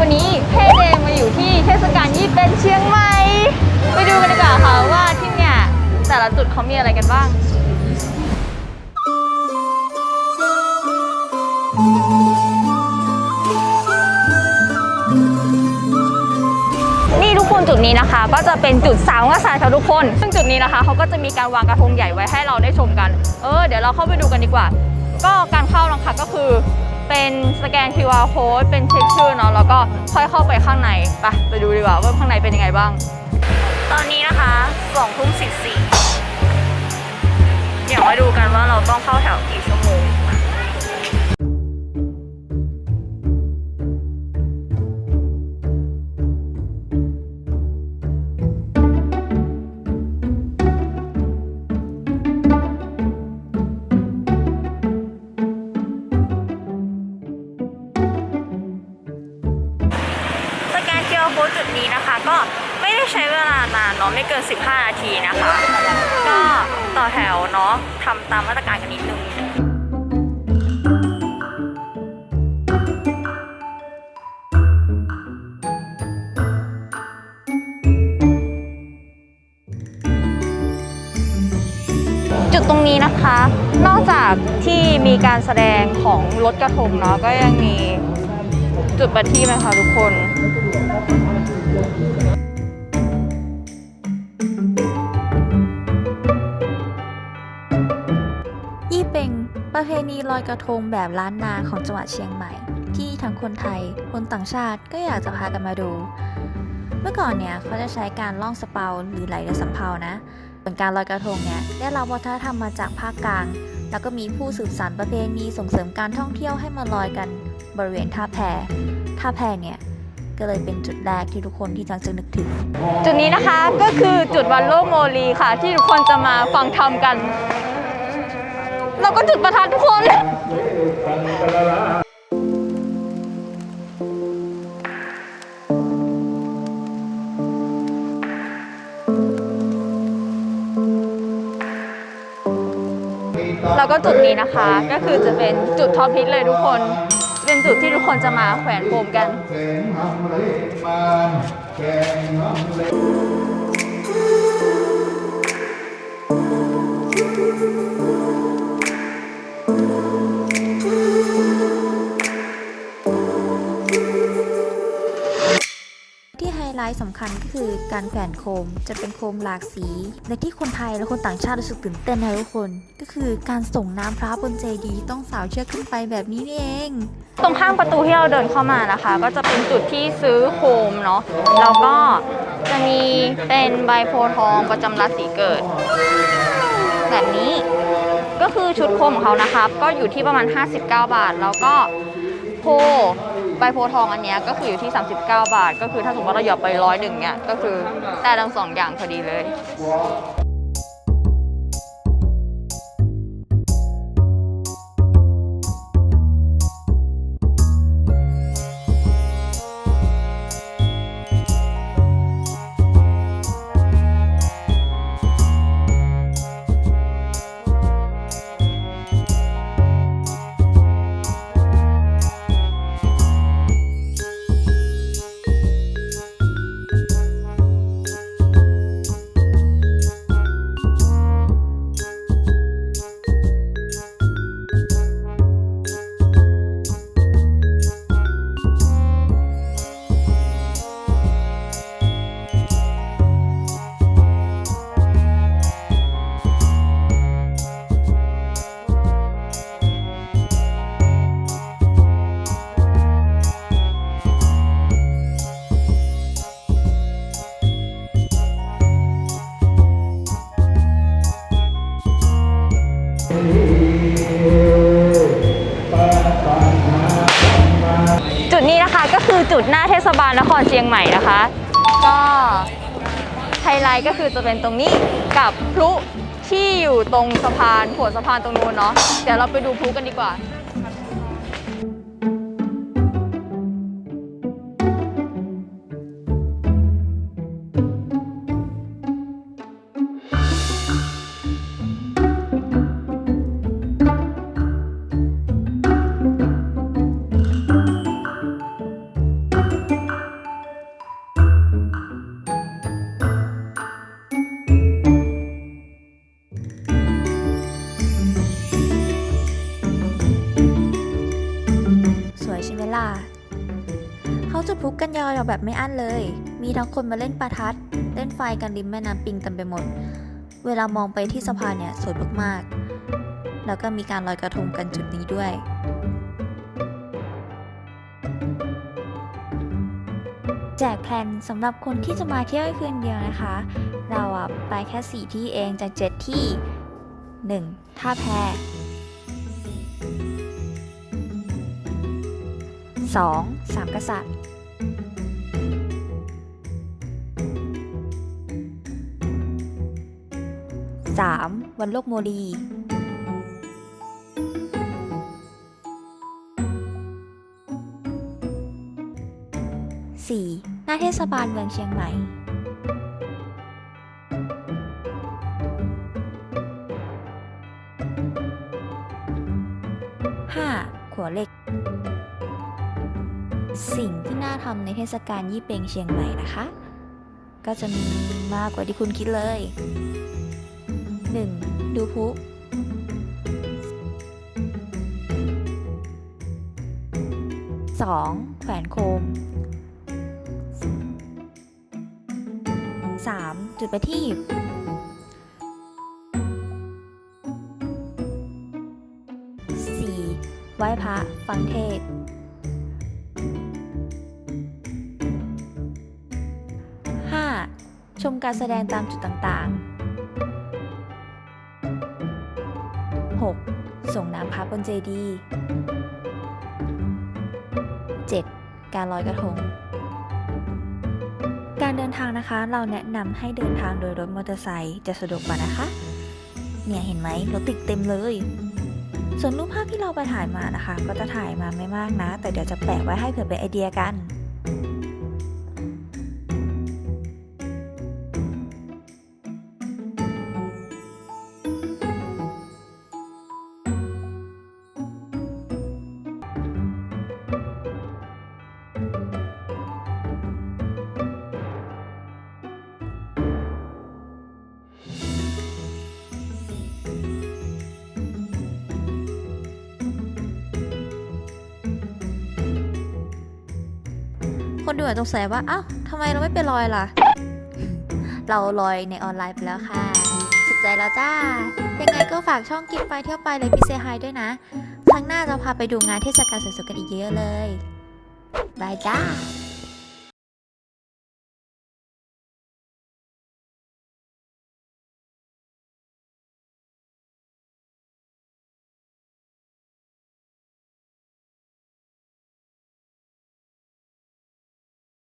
วันนี้เพ่เดย์มาอยู่ที่เทศกาลยี่เป็งเชียงใหม่ไปดูกันดีกว่าค่ะว่าที่เนี่ยแต่ละจุดเขามีอะไรกันบ้าง นี่ทุกคนจุดนี้นะคะ ก็จะเป็นจุดสาวกษัตริย์ค่ะทุกคน ซึ่งจุดนี้นะคะเขาก็จะมีการวางกระทงใหญ่ไว้ให้เราได้ชมกัน เออเดี๋ยวเราเข้าไปดูกันดีกว่า ก็การเข้านะคะก็คือ เป็นสแกน QR code เป็นเช็คชื่อเนาะแล้วก็ค่อยเข้าไปข้างในไปไปดูดีกว่าว่าข้างในเป็นยังไงบ้าง ตอนนี้นะคะสองทุ่มสิบสี่เดี๋ยวมาดูกันว่าเราต้องเข้าแถวกี่ชั่วโมง นี้นะคะ ก็ไม่ได้ใช้เวลานานเนาะไม่เกิน 15 นาทีนะคะ ก็ต่อแถวเนาะทำตามมาตรการกันนิดนึงจุดตรงนี้นะคะ นอกจากที่มีการแสดงของรถกระทงเนาะก็ยังมีจุดประทีปนะคะทุกคน ยี่เป็งประเพณีลอยกระทงแบบล้านนาของจังหวัดเชียงใหม่ ที่ทั้งคนไทย คนต่างชาติก็อยากจะพากันมาดู เมื่อก่อนเนี่ยเขาจะใช้การล่องสเปาหรือไหลเรือสำเภานะส่วนการลอยกระทงเนี่ยได้รับวัฒนธรรมมาจากภาคกลาง แล้วก็มีผู้สืบสานประเพณีส่งเสริมการท่องเที่ยวให้มาลอยกันบริเวณท่าแพท่าแพเนี่ย ก็เลยเป็นจุดแรกที่ทุกคนที่จังจะนึกถึง จุดนี้นะคะก็คือจุดวันโลกโมลีค่ะ ที่ทุกคนจะมาฟังธรรมกัน เราก็จุดประทัดทุกคน แล้วก็จุดนี้นะคะ ก็คือจะเป็นจุดท็อปฮิตเลยทุกคน เป็นจุดที่ทุกคนจะมาแขวนโคมกัน คัญก็คือการแขวนโคมจะเป็นโคมหลากสีและที่คนไทยและคนต่างชาติรู้สึกตื่นเต้นนะทุกคน ก็คือการส่งน้ำพระบนเจดีย์ต้องสาวเชือกขึ้นไปแบบนี้นี่เอง ตรงข้างประตูที่เราเดินเข้ามานะคะ ก็จะเป็นจุดที่ซื้อโคมเนาะแล้วก็จะมีเป็นใบโพทองประจำราศีเกิด แบบนี้ก็คือชุดโคมของเขานะครับ ก็อยู่ที่ประมาณ 59 บาท แล้วก็โพ ใบโพทองอันเนี้ยก็คืออยู่ที่ 39 บาท ก็คือถ้าสมมติว่าเราหยอดไปร้อยหนึ่งเนี่ยก็คือได้ทั้งสองอย่างพอดีเลย จุดนี้นะคะก็คือจุดหน้าเทศบาลนครเชียงใหม่นะคะ ก็ไฮไลท์ก็คือจะเป็นตรงนี้กับพลุที่อยู่ตรงสะพานหัวสะพานตรงนู้นเนาะเดี๋ยวเราไปดูพลุกันดีกว่า จุดพลุกกันยาวๆแบบไม่อั้นเลย มีทั้งคนมาเล่นประทัด เล่นไฟกันริมแม่น้ำปิงเต็มไปหมด เวลามองไปที่สะพานเนี่ยสวยมากๆ แล้วก็มีการลอยกระทงกันจุดนี้ด้วย แจกแพลนสำหรับคนที่จะมาเที่ยวคืนเดียวนะคะ เราอะไปแค่ 4 ที่เองจาก7ที่ 1. ท่าแพ 2. สามกษัตริย์ 3. วันโลกโมลี 4. หน้าเทศบาลเมืองเชียงใหม่ 5. ขัวเหล็ก สิ่งที่น่าทำในเทศกาลยี่เปงเชียงใหม่นะคะ ก็จะมีมากกว่าที่คุณคิดเลย 1. ดูพลุ 2. แขวนโคม 3. จุดประทีป 4. ไหว้พระฟังเทศ 5. ชมการแสดงตามจุดต่างๆ 6. ส่งน้ำพระบนเจดีย์ 7. การลอยกระทง การเดินทางนะคะ เราแนะนำให้เดินทางโดยรถมอเตอร์ไซค์จะสะดวกกว่านะคะ เนี่ยเห็นไหมรถติดเต็มเลย ส่วนรูปภาพที่เราไปถ่ายมานะคะ ก็จะถ่ายมาไม่มากนะ แต่เดี๋ยวจะแปะไว้ให้เผื่อเป็นไอเดียกัน คนดูอาจสงสัยว่าเอ้าทำไมเราไม่ไปลอยล่ะ เราลอยในออนไลน์ไปแล้วค่ะ สุขใจแล้วจ้า ยังไงก็ฝากช่องกินไปเที่ยวไปเลยพี่เซฮายด้วยนะ ครั้งหน้าจะพาไปดูงานเทศกาลสวยๆกันอีกเยอะเลย บายจ้า